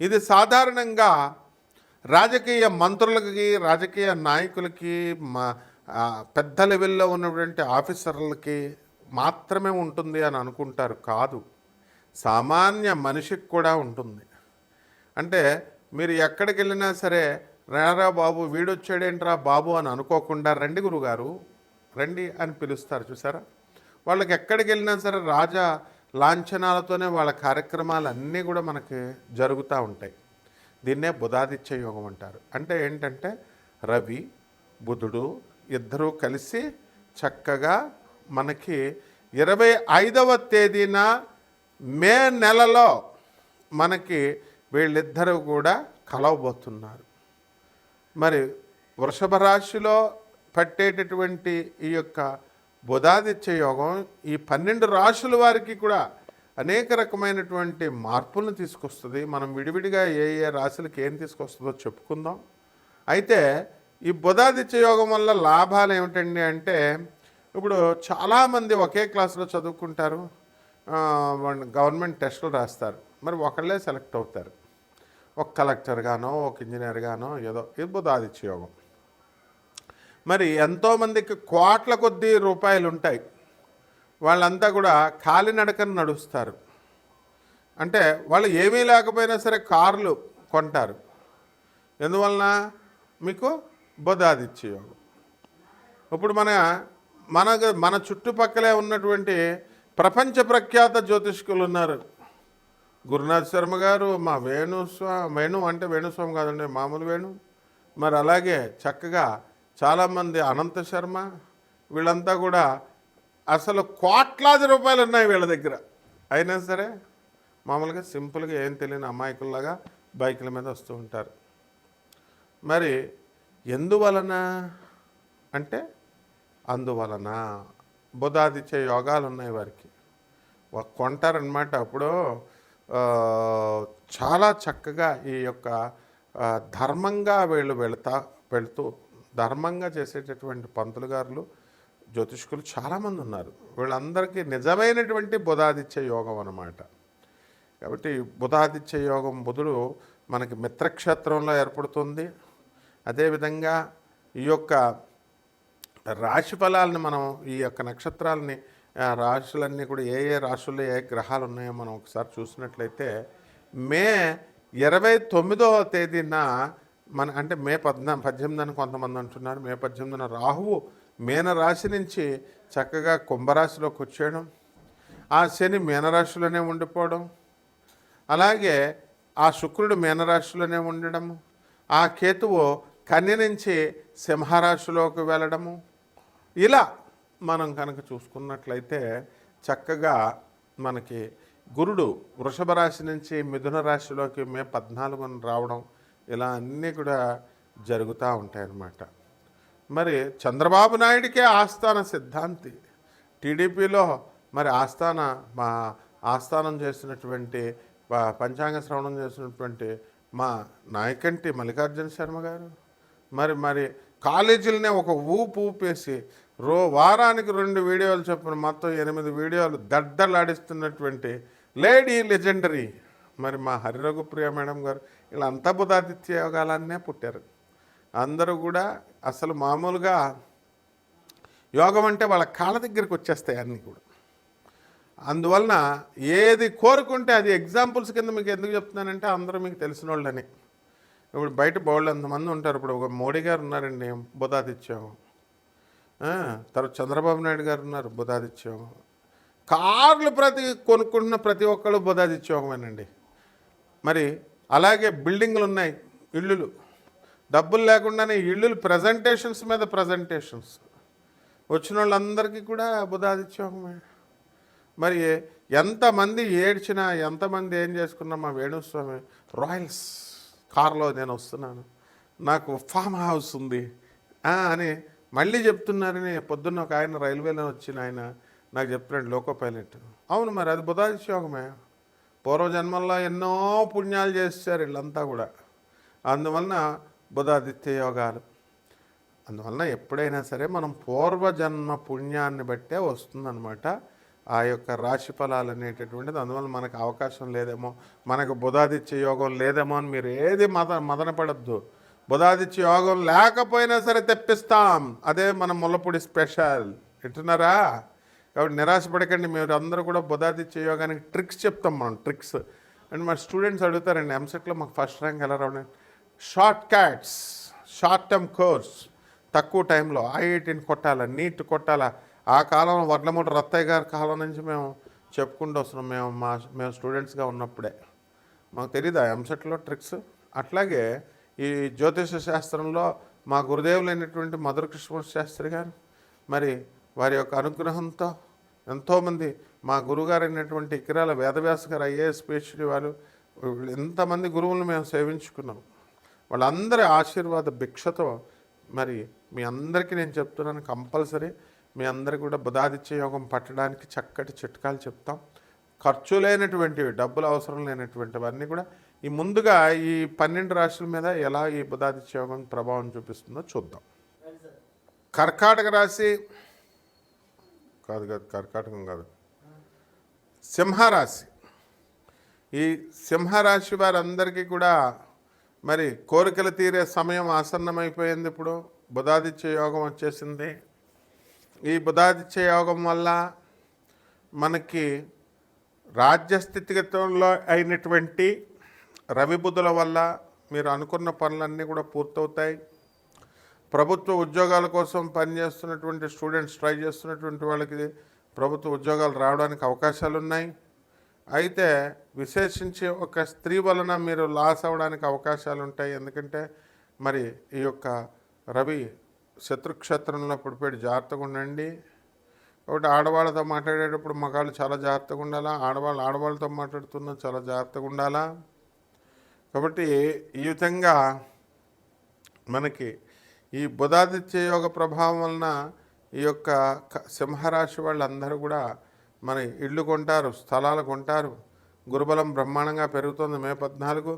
ఇది సాధారణంగా రాజకీయ మంత్రులకి రాజకీయ నాయకులకి మా పెద్ద లెవెల్లో ఉన్నటువంటి ఆఫీసర్లకి మాత్రమే ఉంటుంది అని అనుకుంటారు. కాదు సామాన్య మనిషికి కూడా ఉంటుంది. అంటే మీరు ఎక్కడికి వెళ్ళినా సరే రారా బాబు వీడొచ్చాడేంట్రా బాబు అని అనుకోకుండా రండి గురుగారు రండి అని పిలుస్తారు చూసారా? వాళ్ళకి ఎక్కడికి వెళ్ళినా సరే రాజా లాంఛనాలతోనే వాళ్ళ కార్యక్రమాలు అన్నీ కూడా మనకి జరుగుతూ ఉంటాయి. దీన్నే బుధాదిత్య యోగం అంటారు. అంటే ఏంటంటే రవి బుధుడు ఇద్దరూ కలిసి చక్కగా మనకి ఇరవై ఐదవ తేదీన మే నెలలో మనకి వీళ్ళిద్దరూ కూడా కలవబోతున్నారు. మరి వృషభ రాశిలో పట్టేటటువంటి ఈ యొక్క బుధాదిత్య యోగం ఈ పన్నెండు రాశుల వారికి కూడా అనేక రకమైనటువంటి మార్పులను తీసుకొస్తుంది. మనం విడివిడిగా ఏ ఏ రాశులకి ఏం తీసుకొస్తుందో చెప్పుకుందాం. అయితే ఈ బుధాదిత్య యోగం వల్ల లాభాలు ఏమిటండి అంటే ఇప్పుడు చాలామంది ఒకే క్లాసులో చదువుకుంటారు. గవర్నమెంట్ టెస్టులు రాస్తారు. మరి ఒకళ్ళే సెలెక్ట్ అవుతారు. ఒక కలెక్టర్ గానో ఒక ఇంజనీర్ గానో ఏదో ఇది బుధాదిత్య యోగం. మరి ఎంతోమందికి కోట్ల కొద్దీ రూపాయలు ఉంటాయి. వాళ్ళంతా కూడా కాలినడకన నడుస్తారు. అంటే వాళ్ళు ఏమీ లేకపోయినా సరే కార్లు కొంటారు. ఎందువలన? మీకు బుధాదిత్య యోగం ఇప్పుడు మన మన మన చుట్టుపక్కలే ఉన్నటువంటి ప్రపంచ ప్రఖ్యాత జ్యోతిష్కులు ఉన్నారు. గురునాథ్ శర్మ గారు మా వేణుస్వా వేణు అంటే వేణుస్వామి కాదండి మామూలు వేణు. మరి అలాగే చక్కగా చాలామంది అనంత శర్మ వీళ్ళంతా కూడా అసలు కోట్లాది రూపాయలు ఉన్నాయి వీళ్ళ దగ్గర. అయినా సరే మామూలుగా సింపుల్గా ఏం తెలియని అమాయకుల్లాగా బైకుల మీద వస్తూ ఉంటారు. మరి ఎందువలన అంటే అందువలన బుధాదిచ్చే యోగాలు ఉన్నాయి వారికి. కొంటారనమాట అప్పుడు చాలా చక్కగా ఈ యొక్క ధర్మంగా వీళ్ళు వెళతా వెళుతూ ధర్మంగా చేసేటటువంటి పంతులు గారులు జ్యోతిష్కులు చాలామంది ఉన్నారు. వీళ్ళందరికీ నిజమైనటువంటి బుధాదిత్య యోగం అన్నమాట. కాబట్టి బుధాదిత్య యోగం బుధుడు మనకి మిత్రక్షేత్రంలో ఏర్పడుతుంది. అదేవిధంగా ఈ యొక్క రాశి ఫలాలని మనం ఈ యొక్క నక్షత్రాలని రాశులన్నీ కూడా ఏ ఏ రాశుల్లో ఏ గ్రహాలు ఉన్నాయో మనం ఒకసారి చూసినట్లయితే మే ఇరవై తొమ్మిదవ తేదీన మన అంటే మే పద్నా పద్దెనిమిది అని కొంతమంది అంటున్నారు. మే పద్దెనిమిదిన రాహువు మీన రాశి నుంచి చక్కగా కుంభరాశిలోకి వచ్చేయడం ఆ శని మీనరాశిలోనే ఉండిపోవడం అలాగే ఆ శుక్రుడు మీనరాశిలోనే ఉండడము ఆ కేతువు కన్య నుంచి సింహరాశిలోకి వెళ్ళడము ఇలా మనం కనుక చూసుకున్నట్లయితే చక్కగా మనకి గురుడు వృషభ రాశి నుంచి మిథున రాశిలోకి మే పద్నాలుగున రావడం ఇలా అన్నీ కూడా జరుగుతూ ఉంటాయన్నమాట. మరి చంద్రబాబు నాయుడికే ఆస్థాన సిద్ధాంతి. టీడీపీలో మరి ఆస్థాన మా ఆస్థానం చేసినటువంటి పంచాంగ శ్రవణం చేసినటువంటి మా నాయకంటి మల్లికార్జున శర్మ గారు. మరి మరి కాలేజీలనే ఒక ఊపు ఊపేసి రో వారానికి రెండు వీడియోలు చొప్పున మొత్తం ఎనిమిది వీడియోలు దడ్డలాడిస్తున్నటువంటి లేడీ లెజెండరీ. మరి మా హరిరఘుప్రియ మేడం గారు వీళ్ళంతా బుధాదిత్య యోగాలన్నే పుట్టారు. అందరూ కూడా అసలు మామూలుగా యోగం అంటే వాళ్ళ కాళ్ళ దగ్గరికి వచ్చేస్తాయి అన్నీ కూడా. అందువలన ఏది కోరుకుంటే అది ఎగ్జాంపుల్స్ కింద మీకు ఎందుకు చెప్తున్నానంటే అందరూ మీకు తెలిసిన వాళ్ళని. ఇప్పుడు బయట బోళ్ళు అంతమంది ఉంటారు. ఇప్పుడు ఒక మోడీ గారు ఉన్నారండి బుధాదిత్యం. తర్వాత చంద్రబాబు నాయుడు గారు ఉన్నారు బుధాదిత్యం. కార్లు ప్రతి కొనుక్కుంటున్న ప్రతి ఒక్కళ్ళు బుధాదిత్యోగమేనండి మరి అలాగే బిల్డింగ్లు ఉన్నాయి ఇళ్ళు డబ్బులు లేకుండానే ఇళ్ళు ప్రజెంటేషన్స్ మీద ప్రజెంటేషన్స్ వచ్చిన వాళ్ళందరికీ కూడా బుధాదిత్యోగమే మరి ఎంతమంది ఏడ్చినా ఎంతమంది ఏం చేసుకున్నా మా వేణుస్వామి రాయల్స్ కార్లో నేను వస్తున్నాను. నాకు ఫామ్ హౌస్ ఉంది. అని మళ్ళీ చెప్తున్నారని పొద్దున్న ఒక ఆయన రైల్వేలో వచ్చిన ఆయన నాకు చెప్తున్నాడు లోకో పైలట్. అవును మరి అది బుధాదిత్యోగమే పూర్వజన్మల్లో ఎన్నో పుణ్యాలు చేశారు వీళ్ళంతా కూడా. అందువలన బుధాదిత్య యోగాలు. అందువలన ఎప్పుడైనా సరే మనం పూర్వజన్మ పుణ్యాన్ని బట్టే వస్తుందన్నమాట. ఆ యొక్క రాశి ఫలాలు అనేటటువంటిది. అందువల్ల మనకు అవకాశం లేదేమో మనకు బుధాదిత్య యోగం లేదేమో అని మీరు ఏది మద మదనపడద్దు. బుధాదిత్య యోగం లేకపోయినా సరే తెప్పిస్తాం. అదే మన ముల్లపూడి స్పెషల్. వింటున్నారా? కాబట్టి నిరాశపడకండి మీరు అందరూ కూడా బుధాదిత్య యోగానికి ట్రిక్స్ చెప్తాం మనం ట్రిక్స్. అండ్ మా స్టూడెంట్స్ అడుగుతారండి ఎంసెట్లో మాకు ఫస్ట్ ర్యాంక్ ఎలా రావడం? Shortcuts short term course తక్కువ టైంలో ఐఐటీని కొట్టాలా నీట్ కొట్టాలా? ఆ కాలంలో వడ్లమూట రత్తయ్య గారి కాలం నుంచి మేము చెప్పుకుంటూ వస్తున్నాం మేము మా మేము స్టూడెంట్స్గా ఉన్నప్పుడే. మాకు తెలియదు ఆ ఎంసెట్లో ట్రిక్స్? అట్లాగే ఈ జ్యోతిష శాస్త్రంలో మా గురుదేవులైనటువంటి మధుర కృష్ణ శాస్త్రి గారు మరి వారి యొక్క అనుగ్రహంతో ఎంతోమంది మా గురుగారు అయినటువంటి ఇకిరాల వేదవ్యాస గారు ఐఏఎస్ పిహెచ్డి వారు వీళ్ళు ఎంతమంది గురువులను మేము సేవించుకున్నాం. వాళ్ళందరి ఆశీర్వాద భిక్షతో మరి మీ అందరికీ నేను చెప్తున్నాను కంపల్సరీ మీ అందరికీ కూడా బుధాదిత్య యోగం పట్టడానికి చక్కటి చిట్కాలు చెప్తాం. ఖర్చు లేనటువంటివి డబ్బులు అవసరం లేనటువంటివన్నీ కూడా ఈ ముందుగా ఈ పన్నెండు రాశుల మీద ఎలా ఈ బుధాదిత్య యోగం ప్రభావం చూపిస్తుందో చూద్దాం. కర్కాటక రాశి కాదు కాదు కర్కాటకం కాదు. సింహరాశి. ఈ సింహరాశి వారందరికీ కూడా మరి కోరికలు తీరే సమయం ఆసన్నమైపోయింది ఇప్పుడు. బుధాదిత్య యోగం వచ్చేసింది. ఈ బుధాదిత్య యోగం వల్ల మనకి రాజ్యస్థితిగతంలో అయినటువంటి రవి బుధుల వల్ల మీరు అనుకున్న పనులన్నీ కూడా పూర్తవుతాయి. ప్రభుత్వ ఉద్యోగాల కోసం పనిచేస్తున్నటువంటి స్టూడెంట్స్ ట్రై చేస్తున్నటువంటి వాళ్ళకి ప్రభుత్వ ఉద్యోగాలు రావడానికి అవకాశాలు ఉన్నాయి. అయితే విశేషించి ఒక స్త్రీ వలన మీరు లాస్ అవ్వడానికి అవకాశాలు ఉంటాయి. ఎందుకంటే మరి ఈ యొక్క రవి శత్రుక్షేత్రంలో పడిపోయి జాగ్రత్తగా ఉండండి. కాబట్టి ఆడవాళ్ళతో మాట్లాడేటప్పుడు మగాళ్ళు చాలా జాగ్రత్తగా ఉండాలా? ఆడవాళ్ళు ఆడవాళ్ళతో మాట్లాడుతున్నా చాలా జాగ్రత్తగా ఉండాలా? కాబట్టి ఈ విధంగా మనకి ఈ బుధాదిత్య యోగ ప్రభావం వలన ఈ యొక్క సింహరాశి వాళ్ళందరూ కూడా మన ఇళ్ళు కొంటారు స్థలాలు కొంటారు. గురుబలం బ్రహ్మాండంగా పెరుగుతుంది. మే పద్నాలుగు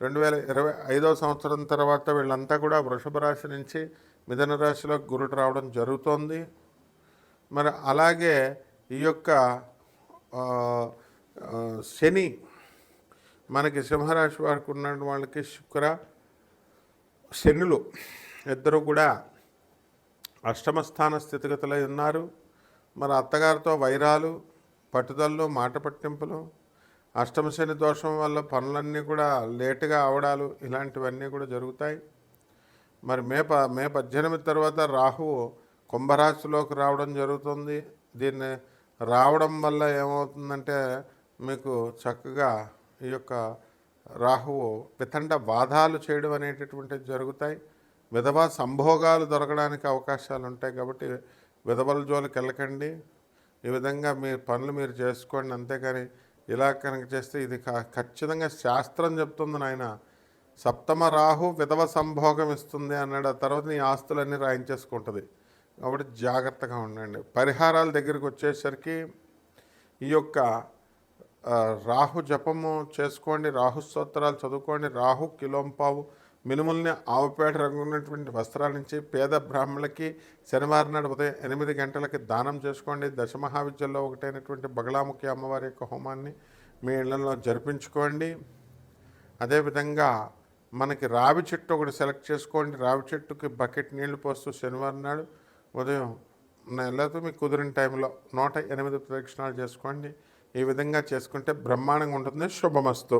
రెండు వేల ఇరవై ఐదో సంవత్సరం తర్వాత వీళ్ళంతా కూడా వృషభ రాశి నుంచి మిథున రాశిలో గురుడు రావడం జరుగుతోంది. మరి అలాగే ఈ యొక్క శని మనకి సింహరాశి వారికి ఉన్న వాళ్ళకి శుక్ర శనులు ఇద్దరు కూడా అష్టమస్థాన స్థితిగతులై ఉన్నారు. మరి అత్తగారితో వైరాలు పట్టుదలలు మాట పట్టింపులు అష్టమశని దోషం వల్ల పనులన్నీ కూడా లేటుగా అవడాలు ఇలాంటివన్నీ కూడా జరుగుతాయి. మరి మే ప మే పద్దెనిమిది తర్వాత రాహువు కుంభరాశిలోకి రావడం జరుగుతుంది. దీన్ని రావడం వల్ల ఏమవుతుందంటే మీకు చక్కగా ఈ యొక్క రాహువు వితండ వాదాలు చేయడం అనేటటువంటివి జరుగుతాయి. విధవా సంభోగాలు దొరకడానికి అవకాశాలు ఉంటాయి కాబట్టి విధవల జోలికి వెళ్ళకండి ఈ విధంగా మీ పనులు మీరు చేసుకోండి. అంతేకాని ఇలా కనుక చేస్తే ఇది క- ఖచ్చితంగా శాస్త్రం చెప్తుంది నాయన. సప్తమ రాహు విధవ సంభోగం ఇస్తుంది అన్నాడు. ఆ తర్వాత నీ ఆస్తులన్నీ రాయించేసుకుంటుంది. కాబట్టి జాగ్రత్తగా ఉండండి. పరిహారాల దగ్గరికి వచ్చేసరికి ఈ యొక్క రాహు జపము చేసుకోండి. రాహు స్తోత్రాలు చదువుకోండి. రాహు కిలోంపావు మినుముల్ని ఆవుపేట రంగు ఉన్నటువంటి వస్త్రాల నుంచి పేద బ్రాహ్మణులకి శనివారం నాడు ఉదయం ఎనిమిది గంటలకి దానం చేసుకోండి. దశమహావిద్యల్లో ఒకటైనటువంటి బగలాముఖి అమ్మవారి యొక్క హోమాన్ని మీ ఇళ్ళలో జరిపించుకోండి. అదేవిధంగా మనకి రావి చెట్టు ఒకటి సెలెక్ట్ చేసుకోండి. రావి చెట్టుకి బకెట్ నీళ్ళు పోస్తూ శనివారం నాడు ఉదయం లేకపోతే మీకు కుదిరిన టైంలో నూట ఎనిమిది ప్రదక్షిణాలు చేసుకోండి. ఈ విధంగా చేసుకుంటే బ్రహ్మాండంగా ఉంటుంది. శుభమస్తు.